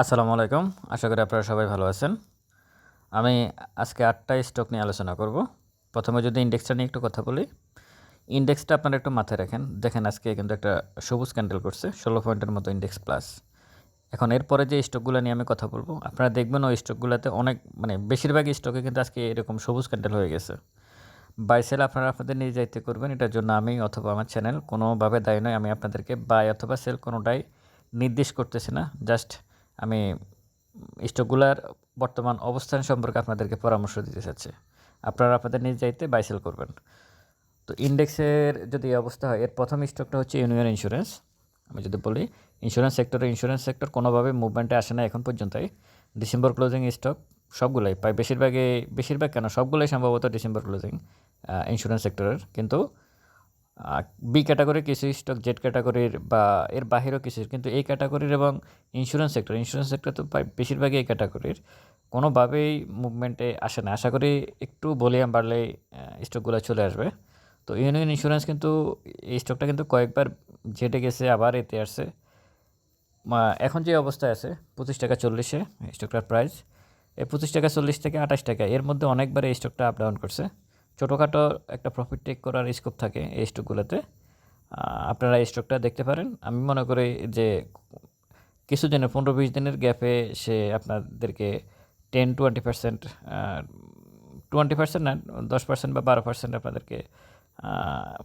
আসসালামু আলাইকুম। আশা করি আপনারা সবাই ভালো আছেন। আমি আজকে আটটা স্টক নিয়ে আলোচনা করব। প্রথমে যদি ইন্ডেক্সটা নিয়ে একটু কথা বলি ইন্ডেক্সটা আপনারা একটু মাথায় রাখেন। দেখেন আজকে কিন্তু একটা সবুজ ক্যান্ডেল করছে, ষোলো পয়েন্টের মতো ইন্ডেক্স প্লাস এখন এরপরে যে স্টকগুলো নিয়ে আমি কথা বলব, আপনারা দেখবেন ওই স্টকগুলোতে অনেক মানে বেশিরভাগ স্টকে কিন্তু আজকে এরকম সবুজ ক্যান্ডেল হয়ে গেছে। বাই সেল আপনারা আপনাদের নিজ দায়িত্বে করবেন, এটার জন্য আমি অথবা আমার চ্যানেল কোনোভাবে দায়ী নয় আমি আপনাদেরকে বাই অথবা সেল কোনোটাই নির্দেশ করতেছি না। জাস্ট আমি স্টকগুলার বর্তমান অবস্থান সম্পর্কে আপনাদেরকে পরামর্শ দিতে চাচ্ছি। আপনারা আপনাদের নিজ দায়িত্বে বাইসেল করবেন। তো ইন্ডেক্সের যদি অবস্থা হয়, এর প্রথম স্টকটা হচ্ছে ইউনিয়ন ইন্স্যুরেন্স। আমি যদি বলি, ইন্স্যুরেন্স সেক্টরে, ইন্স্যুরেন্স সেক্টর কোনোভাবে মুভমেন্টে আসে না এখন পর্যন্তই। ডিসেম্বর ক্লোজিং স্টক সবগুলোই, প্রায় বেশিরভাগই, বেশিরভাগ কেন? সবগুলোই সম্ভবত ডিসেম্বর ক্লোজিং ইন্স্যুরেন্স সেক্টরের কিন্তু বি ক্যাটাগরির কিছু স্টক জেড ক্যাটাগরির বা এর বাহিরেও কিছু কিন্তু এই ক্যাটাগরির এবং ইন্স্যুরেন্স সেক্টর ইন্স্যুরেন্স সেক্টর তো প্রায় বেশিরভাগই এই ক্যাটাগরির কোনোভাবেই মুভমেন্টে আসে না। আশা করি একটু ভলিউম বাড়লেই স্টকগুলো চলে আসবে। তো ইউনিয়ন ইন্স্যুরেন্স কিন্তু, এই স্টকটা কিন্তু কয়েকবার জেটে গেছে, আবার এতে আসছে। এখন যে অবস্থায় আছে, পঁচিশ টাকা চল্লিশে স্টকটার প্রাইস এই পঁচিশ টাকা চল্লিশ থেকে আঠাশ টাকা, এর মধ্যে অনেকবার এই স্টকটা আপ ডাউন করছে। ছোটোখাটো একটা প্রফিট টেক করার স্কোপ থাকে এই স্টকগুলোতে আপনারা এই স্টকটা দেখতে পারেন। আমি মনে করি যে কিছু দিনের পনেরো বিশ দিনের গ্যাপে সে আপনাদেরকে ten twenty percent twenty percent না দশ পার্সেন্ট বা বারো পার্সেন্ট আপনাদেরকে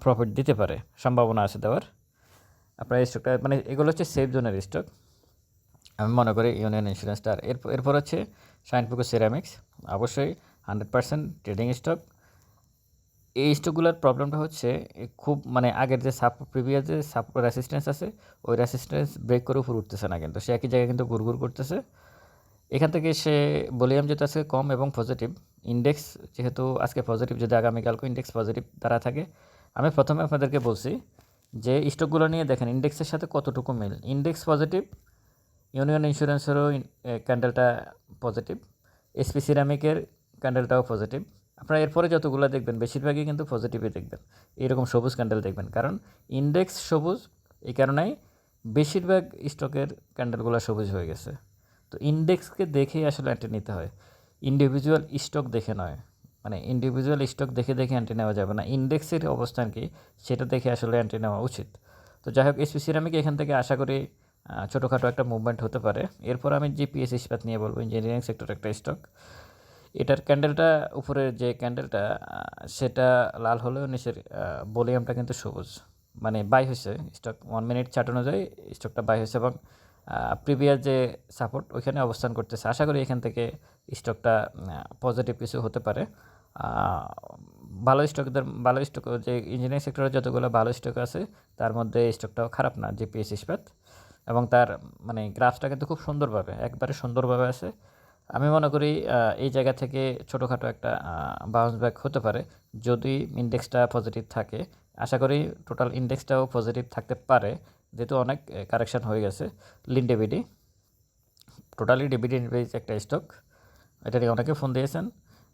প্রফিট দিতে পারে। সম্ভাবনা আছে দেওয়ার। আপনার এই স্টকটা মানে এগুলো হচ্ছে সেফ জোনের স্টক আমি মনে করি ইউনিয়ন ইন্স্যুরেন্সটা আর এরপর এরপর হচ্ছে শাইনপুকুর সিরামিক্স অবশ্যই হান্ড্রেড পার্সেন্ট ট্রেডিং স্টক এই স্টকগুলোর প্রবলেমটা হচ্ছে খুব মানে আগের যে সাপ প্রিভিয়াস যে সাপ রেসিস্ট্যান্স আছে, ওই রেসিস্ট্যান্স ব্রেক করে উপর উঠতেছে না কিন্তু। সে একই জায়গায় কিন্তু ঘুরঘুর করতেছে। এখান থেকে সে ভলিউম যেটা আছে কম এবং পজিটিভ ইন্ডেক্স যেহেতু আজকে পজিটিভ যদি আগামীকালকে ইন্ডেক্স পজিটিভ দ্বারা থাকে, আমি প্রথমে আপনাদেরকে বলছি যে স্টকগুলো নিয়ে দেখেন ইন্ডেক্সের সাথে কতটুকু মিল? ইন্ডেক্স পজিটিভ ইউনিয়ন ইন্স্যুরেন্সেরও ক্যান্ডেলটা পজিটিভ এসপি সিরামিকের ক্যান্ডেলটাও পজিটিভ আপনারা এরপরে যতগুলো দেখবেন, বেশিরভাগই কিন্তু পজিটিভই দেখবেন। এরকম সবুজ ক্যান্ডেল দেখবেন। কারণ ইন্ডেক্স সবুজ, এই কারণেই বেশিরভাগ স্টকের ক্যান্ডেলগুলো সবুজ হয়ে গেছে। তো ইন্ডেক্সকে দেখেই আসলে অ্যান্টি নিতে হয়। ইন্ডিভিজুয়াল স্টক দেখে নয়। মানে ইন্ডিভিজুয়াল স্টক দেখে দেখে অ্যান্টি নেওয়া যাবে না। ইন্ডেক্সের অবস্থান কি, সেটা দেখে আসলে অ্যান্টি নেওয়া উচিত। তো যাই হোক এসপি সিরামিক এখান থেকে আশা করি ছোটোখাটো একটা মুভমেন্ট হতে পারে। এরপর আমি জিপিএস ইস্পাত নিয়ে বলব ইঞ্জিনিয়ারিং সেক্টর একটা স্টক এটার ক্যান্ডেলটা উপরের যে ক্যান্ডেলটা সেটা লাল হলেও নিচের ভলিউমটা কিন্তু সবুজ। মানে বাই হয়েছে স্টক ওয়ান মিনিট চার্ট অনুযায়ী স্টকটা বাই হয়েছে এবং প্রিভিয়াস যে সাপোর্ট ওইখানে অবস্থান করতেছে। আশা করি এখান থেকে স্টকটা পজিটিভ কিছু হতে পারে। ভালো স্টকদের ভালো স্টক যে ইঞ্জিনিয়ারিং সেক্টরের যতগুলো ভালো স্টক আছে, তার মধ্যে স্টকটাও খারাপ না জিপিএস ইস্পাত এবং তার মানে গ্রাফটা কিন্তু খুব সুন্দরভাবে, একবারে সুন্দরভাবে আছে। আমি মনে করি এই জায়গা থেকে ছোটোখাটো একটা বাউন্স ব্যাক হতে পারে। যদি ইন্ডেক্সটা পজিটিভ থাকে, আশা করি টোটাল ইন্ডেক্সটাও পজিটিভ থাকতে পারে। যেহেতু অনেক কারেকশান হয়ে গেছে। লিন ডেবিডি টোটালি ডিভিডেন্ড বেস একটা স্টক এটা নিয়ে অনেকে ফোন দিয়েছেন।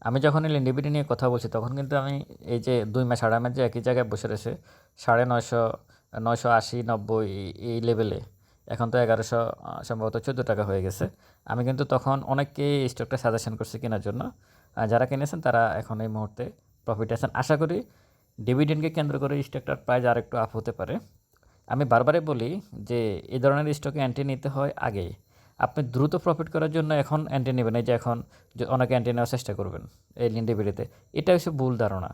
আমি যখন এই লিন্ডিবিডি নিয়ে কথা বলছি, তখন কিন্তু আমি এই যে দুই মাস আড়াই মাস যে একই জায়গায় বসে রয়েছে, সাড়ে নয়শো নয়শো আশি, নব্বই, এই লেভেলে এখন তো এগারোশো সম্ভবত চোদ্দ টাকা হয়ে গেছে। আমি কিন্তু তখন অনেককেই স্টকটা সাজেশন করছি কেনার জন্য। যারা কিনেছেন তারা এখন এই মুহূর্তে প্রফিট আছেন। আশা করি ডিভিডেন্ডকে কেন্দ্র করে স্টকটার প্রাইস আর একটু আপ হতে পারে। আমি বারবারই বলি যে, এই ধরনের স্টকে অ্যান্টি নিতে হয় আগে আপনি দ্রুত প্রফিট করার জন্য এখন অ্যান্টি নেবেন। এই যে এখন অনেকে অ্যান্টি নেওয়ার চেষ্টা করবেন এই লিন্ডিবিলিতে এটা হচ্ছে ভুল ধারণা।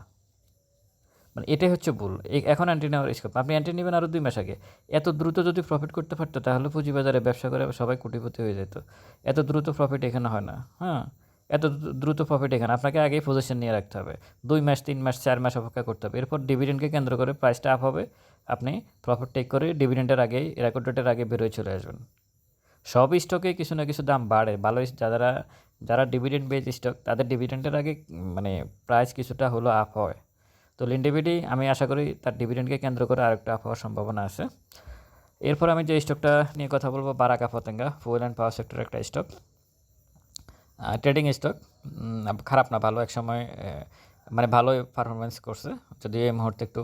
মানে এটাই হচ্ছে ভুল। এখন অ্যান্টি নেওয়ার স্কোপ। আপনি অ্যান্টি নেবেন আরও দুই মাস আগে। এত দ্রুত যদি প্রফিট করতে পারতো, তাহলে পুঁজিবাজারে ব্যবসা করে সবাই কোটিপতি হয়ে যেত। এত দ্রুত প্রফিট এখানে হয় না হ্যাঁ? এত দ্রুত প্রফিট এখানে। আপনাকে আগেই পজিশন নিয়ে রাখতে হবে। দুই মাস, তিন মাস, চার মাস অপেক্ষা করতে হবে। এরপর ডিভিডেন্ডকে কেন্দ্র করে প্রাইসটা আপ হবে। আপনি প্রফিট টেক করে ডিভিডেন্ডের আগেই রেকর্ড ডেটের আগে বেরোয় চলে আসবেন। সব স্টকে কিছু না কিছু দাম বাড়ে। ভালো যারা যারা ডিভিডেন্ড বেজ স্টক তাদের ডিভিডেন্ডের আগে মানে প্রাইস কিছুটা হলো আপ হয়। তো লিন্ডিবিডি আমি আশা করি তার ডিভিডেন্ডকে কেন্দ্র করে আরেকটা আপ হওয়ার সম্ভাবনা আছে। এরপর আমি যে স্টকটা নিয়ে কথা বলব, বারাকা ফতেঙ্গা ফুয়েল অ্যান্ড পাওয়ার সেক্টরের একটা স্টক ট্রেডিং স্টক খারাপ না, ভালো। এক সময় মানে ভালোই পারফরমেন্স করছে। যদি এই মুহূর্তে একটু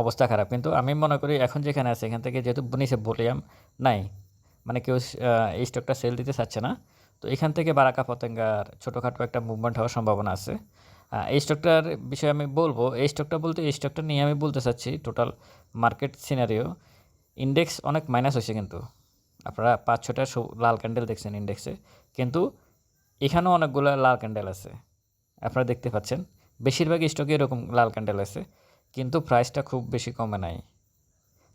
অবস্থা খারাপ। কিন্তু আমি মনে করি এখন যেখানে আছে, এখান থেকে যেহেতু নিচে ভলিউম নাই মানে কেউ এই স্টকটা সেল দিতে চাচ্ছে না। তো এখান থেকে বারাকা পতেঙ্গার ছোটোখাটো একটা মুভমেন্ট হওয়ার সম্ভাবনা আছে। এই স্টকটার বিষয়ে আমি বলব, এই স্টকটা বলতে, এই স্টকটা নিয়ে আমি বলতে চাচ্ছি টোটাল মার্কেট সিনারিও ইন্ডেক্স অনেক মাইনাস হয়েছে কিন্তু। আপনারা পাঁচ ছটা লাল ক্যান্ডেল দেখছেন ইন্ডেক্সে কিন্তু এখানেও অনেকগুলো লাল ক্যান্ডেল আছে। আপনারা দেখতে পাচ্ছেন বেশিরভাগ স্টকে এরকম লাল ক্যান্ডেল আছে, কিন্তু প্রাইসটা খুব বেশি কমে নাই।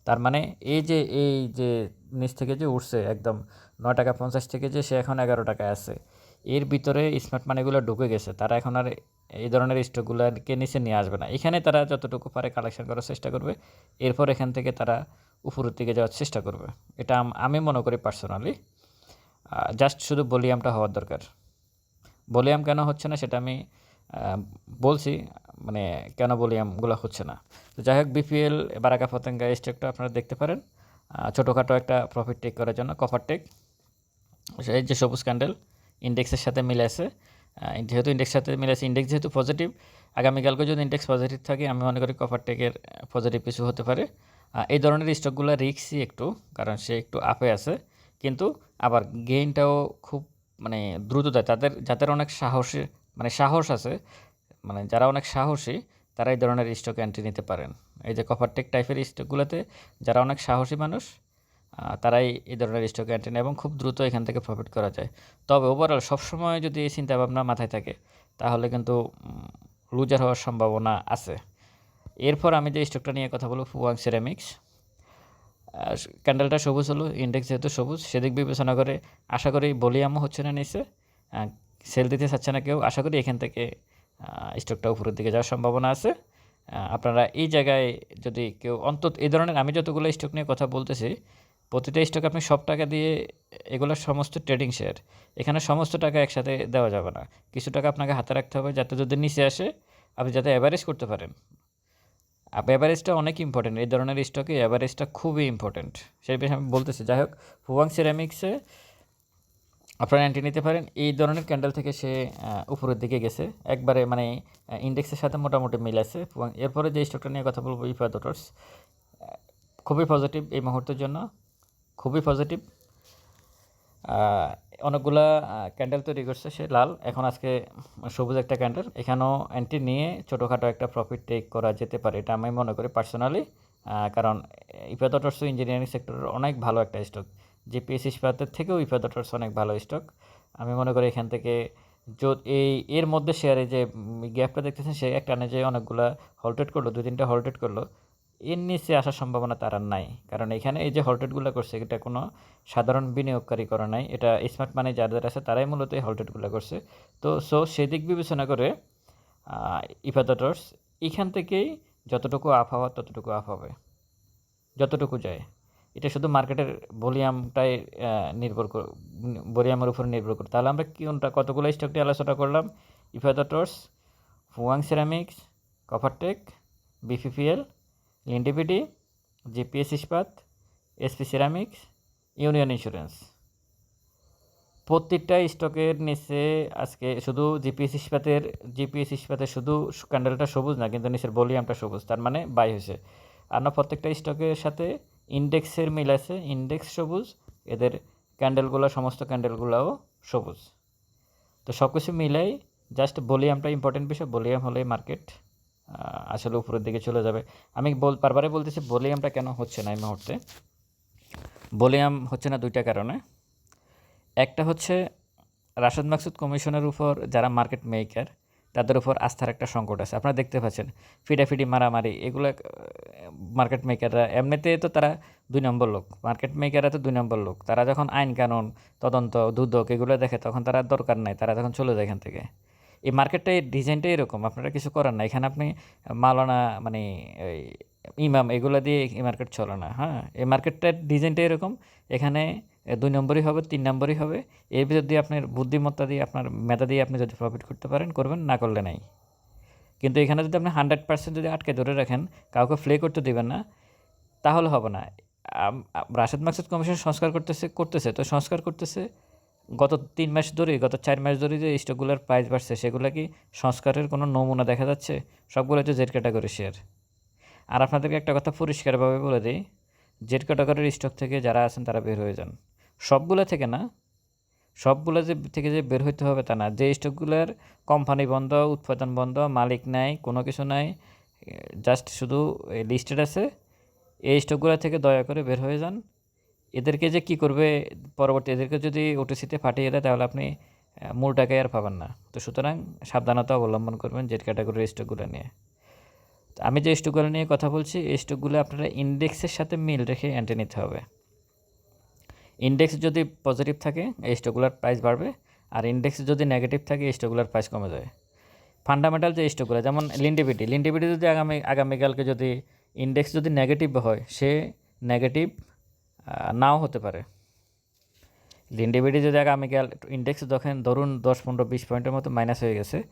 তার মানে এই যে এই যে নিচ থেকে যে উঠছে, একদম নয় টাকা পঞ্চাশ থেকে যে সে এখন এগারো টাকায় আছে এর ভিতরে স্মার্ট মানিগুলো ঢুকে গেছে। তারা এখন আর এই ধরনের স্টকগুলোকে নিচে নিয়ে আসবে না। এখানে তারা যতটুকু পারে কালেকশন করার চেষ্টা করবে। এরপর এখান থেকে তারা উপরের দিকে যাওয়ার চেষ্টা করবে। এটা আমি মনে করি পার্সোনালি জাস্ট শুধু ভলিউমটা হওয়ার দরকার। ভলিউম কেন হচ্ছে না সেটা আমি বলছি মানে কেন ভলিউমগুলো হচ্ছে না। তো যাই হোক বিপিএল বারাকা পতঙ্গা এই স্টকটা আপনারা দেখতে পারেন। ছোটোখাটো একটা প্রফিট টেক করার জন্য কপার টেক এই যে সবুজ ক্যান্ডেল ইন্ডেক্সের সাথে মিলে আছে। যেহেতু ইন্ডেক্সের সাথে মিলে আছে ইন্ডেক্স যেহেতু পজিটিভ আগামীকালকে যদি ইন্ডেক্স পজিটিভ থাকে, আমি মনে করি কপার টেকের পজিটিভ কিছু হতে পারে। এই ধরনের স্টকগুলো রিক্সই একটু, কারণ সে একটু আপে আছে। কিন্তু আবার গেইনটাও খুব মানে দ্রুত দেয় তাদের, যাদের অনেক সাহসী মানে সাহস আছে মানে যারা অনেক সাহসী, তারা এই ধরনের স্টক এন্ট্রি নিতে পারেন। এই যে কপার টেক টাইপের স্টকগুলোতে যারা অনেক সাহসী মানুষ তারাই এই ধরনের স্টকে এন্ট্রি এবং খুব দ্রুত এখান থেকে প্রফিট করা যায়। তবে ওভারঅল সবসময় যদি এই চিন্তাভাবনা মাথায় থাকে, তাহলে কিন্তু লুজার হওয়ার সম্ভাবনা আছে। এরপর আমি যে স্টকটা নিয়ে কথা বলব ফুয়াং সিরামিক্স ক্যান্ডেলটা সবুজ হলো ইন্ডেক্স যেহেতু সবুজ, সেদিক বিবেচনা করে আশা করি বলিয়ামও হচ্ছে না নিচে। সেল দিতে চাচ্ছে না কেউ, আশা করি এখান থেকে স্টকটা উপরের দিকে যাওয়ার সম্ভাবনা আছে। আপনারা এই জায়গায় যদি কেউ অন্তত, এই ধরনের আমি যতগুলো স্টক নিয়ে কথা বলতেছি প্রতিটা স্টক আপনি সব টাকা দিয়ে এগুলো সমস্ত ট্রেডিং শেয়ার এখানে সমস্ত টাকা একসাথে দেওয়া যাবে না। কিছু টাকা আপনাকে হাতে রাখতে হবে যাতে যদি নিচে আসে, আপনি যাতে অ্যাভারেজ করতে পারেন। অ্যাভারেজটা অনেক ইম্পর্টেন্ট এই ধরনের স্টকে অ্যাভারেজটা খুবই ইম্পর্টেন্ট সেই বিষয়ে আমি বলতেছি, যাই হোক ফুয়াং সিরামিক্সে আপনারা অ্যান্টি নিতে পারেন। এই ধরনের ক্যান্ডেল থেকে সে উপরের দিকে গেছে। একবারে মানে ইন্ডেক্সের সাথে মোটামুটি মিল আছে। এরপরে যে স্টকটা নিয়ে কথা বলব ইফা ডটার্স খুবই পজিটিভ এই মুহূর্তের জন্য। খুবই পজিটিভ অনেকগুলা ক্যান্ডেল তৈরি করছে সে লাল। এখন আজকে সবুজ একটা ক্যান্ডেল এখানেও অ্যান্টি নিয়ে ছোটোখাটো একটা প্রফিট টেক করা যেতে পারে, এটা আমি মনে করি পার্সোনালি কারণ ইফাদটর্স ইঞ্জিনিয়ারিং সেক্টরের অনেক ভালো একটা স্টক জিপিএস ইস্পাতের থেকেও ইফাদটর্স অনেক ভালো স্টক আমি মনে করি এখান থেকে এই, এর মধ্যে শেয়ারে যে গ্যাপটা দেখতেছেন, সে একটা যে অনেকগুলা হল্টেড করল দু তিনটা হল্টেড করল এর নিচে আসার সম্ভাবনা তার আর নাই। কারণ এখানে এই যে হল্টেডগুলো করছে, এটা কোনো সাধারণ বিনিয়োগকারী করা নাই। এটা স্মার্ট মানি যাদের আছে, তারাই মূলত এই হল্টেডগুলো করছে। তো সো সেদিক বিবেচনা করে ইফাদটর্স এখান থেকেই যতটুকু আপ হওয়ার ততটুকু আপ হবে। যতটুকু যায়। এটা শুধু মার্কেটের ভলিউমটাই নির্ভর ভলিউমের উপর নির্ভর করে। তাহলে আমরা কোনটা, কতগুলো স্টক আলোচনা করলাম? ইফাদটর্স ফুয়াং সিরামিক্স কভারটেক বিপিপিএল লিন্ডিপিডি জিপিএস ইস্পাত এসপি সিরামিক্স ইউনিয়ন ইন্স্যুরেন্স প্রত্যেকটা স্টকের নিচে আজকে শুধু জিপিএস ইস্পাতের জিপিএস ইস্পাতের শুধু ক্যান্ডেলটা সবুজ না, কিন্তু নিচের ভলিউমটা সবুজ, তার মানে বাই হয়েছে। আর না, প্রত্যেকটা স্টকের সাথে ইন্ডেক্সের মিল আছে, ইন্ডেক্স সবুজ, এদের ক্যান্ডেলগুলো, সমস্ত ক্যান্ডেলগুলোও সবুজ। তো সব কিছু মিলাই জাস্ট ভলিউমটা ইম্পর্টেন্ট বিষয়, ভলিউম হলে মার্কেট আসলে উপরের দিকে চলে যাবে। আমি বল বারবারে বলতেছি, ভলিউমটা কেন হচ্ছে না এই মুহূর্তে? ভলিউম হচ্ছে না দুইটা কারণে। একটা হচ্ছে রাশেদ মাকসুদ কমিশনের উপর যারা মার্কেট মেকার, তাদের উপর আস্থার একটা সংকট আছে। আপনারা দেখতে পাচ্ছেন, ফিডাফিডি, মারামারি, এগুলো মার্কেট মেকাররা, এমনিতে তো তারা দুই নম্বর লোক। মার্কেট মেকাররা তো দুই নম্বর লোক। তারা যখন আইন কানুন, তদন্ত, দুদক, এগুলো দেখে, তখন তারা দরকার নাই। তারা তখন চলে যায় এখান থেকে। এই মার্কেটটাই ডিজাইনটাই এরকম, আপনারা কিছু করার না। এখানে আপনি, মালানা মানে ইমাম, এগুলো দিয়ে এই মার্কেট চলে না হ্যাঁ? এই মার্কেটটার ডিজাইনটা এরকম। এখানে দুই নম্বরই হবে, তিন নম্বরই হবে। এর ভিতর দিয়ে আপনার বুদ্ধিমত্তা দিয়ে, আপনার মেধা দিয়ে আপনি যদি প্রফিট করতে পারেন, করবেন, না করলে নাই। কিন্তু এখানে যদি আপনি হান্ড্রেড পার্সেন্ট যদি আটকে ধরে রাখেন, কাউকে ফ্লে করতে দেবেন না, তাহলে হবে না। রাশেদ মাকসুদ কমিশন সংস্কার করতেছে করতেছে। তো সংস্কার করতেছে গত তিন মাস ধরে, গত চার মাস ধরে যে স্টকগুলোর প্রাইস বাড়ছে, সেগুলো কি সংস্কারের কোনো নমুনা দেখা যাচ্ছে? সবগুলো হচ্ছে জেড ক্যাটাগরি শেয়ার আর আপনাদেরকে একটা কথা পরিষ্কারভাবে বলে দিই জেড ক্যাটাগরির স্টক থেকে যারা আছেন তারা বের হয়ে যান। সবগুলো থেকে না, সবগুলো যে থেকে যে বের হইতে হবে তা না। যে স্টকগুলোর কোম্পানি বন্ধ, উৎপাদন বন্ধ, মালিক নাই, কোনো কিছু নাই জাস্ট শুধু লিস্টেড আছে, এই স্টকগুলো থেকে দয়া করে বের হয়ে যান। এদেরকে যে কি করবে পরবর্তী এদেরকে যদি ওটিসিতে ফাটিয়ে দেয়, তাহলে আপনি মূল টাকায় আর পাবেন না। তো সুতরাং সাবধানতা অবলম্বন করবেন জেড ক্যাটাগরির স্টকগুলো নিয়ে। আমি যে স্টকগুলো নিয়ে কথা বলছি, এই স্টকগুলো আপনারা ইন্ডেক্সের সাথে মিল রেখে এন্ট্রি নিতে হবে। ইন্ডেক্স যদি পজিটিভ থাকে, এই স্টকগুলোর প্রাইস বাড়বে, আর ইন্ডেক্স যদি নেগেটিভ থাকে, এই স্টকগুলোর প্রাইস কমে যায় ফান্ডামেন্টাল যে স্টকগুলো যেমন লিন্ডিবিটি লিন্ডিবিটি যদি আগামী, আগামীকালকে যদি ইন্ডেক্স যদি নেগেটিভ হয়, সে নেগেটিভ নাও হতে পারে। লিন্ডিবিটি যদি আগামীকাল ইন্ডেক্স দেখেন, ধরুন দশ, পনেরো, বিশ পয়েন্টের মতো মাইনাস হয়ে গেছে।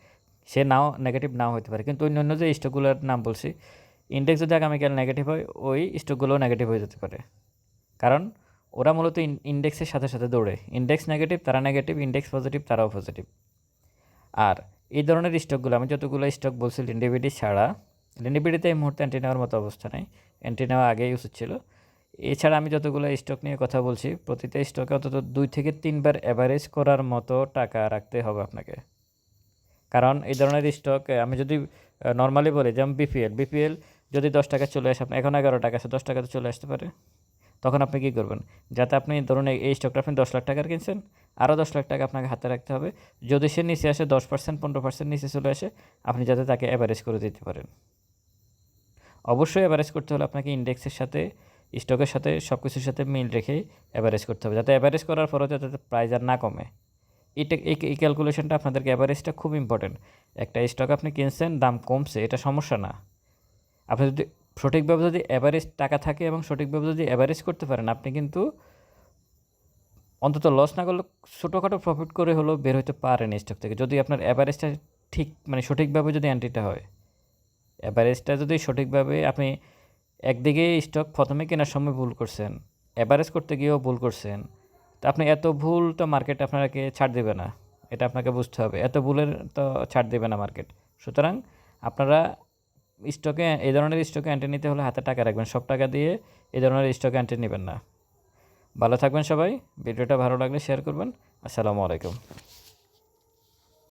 সে নাও নেগেটিভ নাও হতে পারে। কিন্তু অন্য অন্য যে স্টকগুলোর নাম বলছি ইন্ডেক্স যদি আগামীকাল নেগেটিভ হয় ওই স্টকগুলোও নেগেটিভ হয়ে যেতে পারে। কারণ ওরা মূলত ইন্ডেক্সের সাথে সাথে দৌড়ে। ইন্ডেক্স নেগেটিভ তারা নেগেটিভ ইন্ডেক্স পজিটিভ তারাও পজিটিভ আর এই ধরনের স্টকগুলো আমি যতগুলো স্টক বলছি, লিন্ডিবিডি ছাড়া, লিন্ডিবিডিতে এই মুহূর্তে অ্যান্টি নেওয়ার মতো অবস্থা নেই। অ্যান্টি নেওয়া আগেই উচিত ছিল। এছাড়া আমি যতগুলো স্টক নিয়ে কথা বলছি, প্রতিটা স্টকে অন্তত দুই থেকে তিনবার অ্যাভারেজ করার মতো টাকা রাখতে হবে আপনাকে। কারণ এই ধরনের স্টক আমি যদি নর্মালি বলি, যেমন বিপিএল বিপিএল যদি দশ টাকা চলে আসে, আপনার এখন এগারো টাকা আছে, দশ টাকাতে চলে আসতে পারে। তখন আপনি কী করবেন? যাতে আপনি ধরুন এই স্টকটা আপনি দশ লাখ টাকার কিনছেন আরও দশ লাখ টাকা আপনাকে হাতে রাখতে হবে। যদি সে নিচে আসে, দশ পার্সেন্ট পনেরো পার্সেন্ট নিচে চলে আসে, আপনি যাতে তাকে অ্যাভারেজ করে দিতে পারেন। অবশ্যই অ্যাভারেজ করতে হলে আপনাকে ইন্ডেক্সের সাথে স্টকের সাথে সব কিছুর সাথে মিল রেখেই অ্যাভারেজ করতে হবে। যাতে অ্যাভারেজ করার পরেও যাতে প্রাইস আর না কমে। এটা এই ক্যালকুলেশনটা আপনাদেরকে অ্যাভারেজটা খুব ইম্পর্টেন্ট একটা স্টক আপনি কিনছেন, দাম কমছে, এটা সমস্যা না। আপনি যদি সঠিকভাবে যদি অ্যাভারেজ টাকা থাকে এবং সঠিকভাবে যদি অ্যাভারেজ করতে পারেন, আপনি কিন্তু অন্তত লস না করলে ছোটোখাটো প্রফিট করে হলেও বের হতে পারেন স্টক থেকে। যদি আপনার অ্যাভারেজটা ঠিক মানে সঠিকভাবে যদি অ্যান্টিটা হয় অ্যাভারেজটা যদি সঠিকভাবে আপনি একদিকে স্টক প্রথমে কেনার সময় ভুল করছেন অ্যাভারেজ করতে গিয়েও ভুল করছেন। তো আপনি এত ভুল তো মার্কেট আপনাকে ছাড় দেবে না, এটা আপনাকে বুঝতে হবে। এত ভুলের তো ছাড় দেবে না মার্কেট সুতরাং আপনারা স্টকে এই ধরনের স্টকে অ্যান্টি নিতে হলে হাতে টাকা রাখবেন। সব টাকা দিয়ে এই ধরনের স্টকে অ্যান্টি নেবেন না। ভালো থাকবেন সবাই। ভিডিওটা ভালো লাগলে শেয়ার করবেন। আসসালামু আলাইকুম।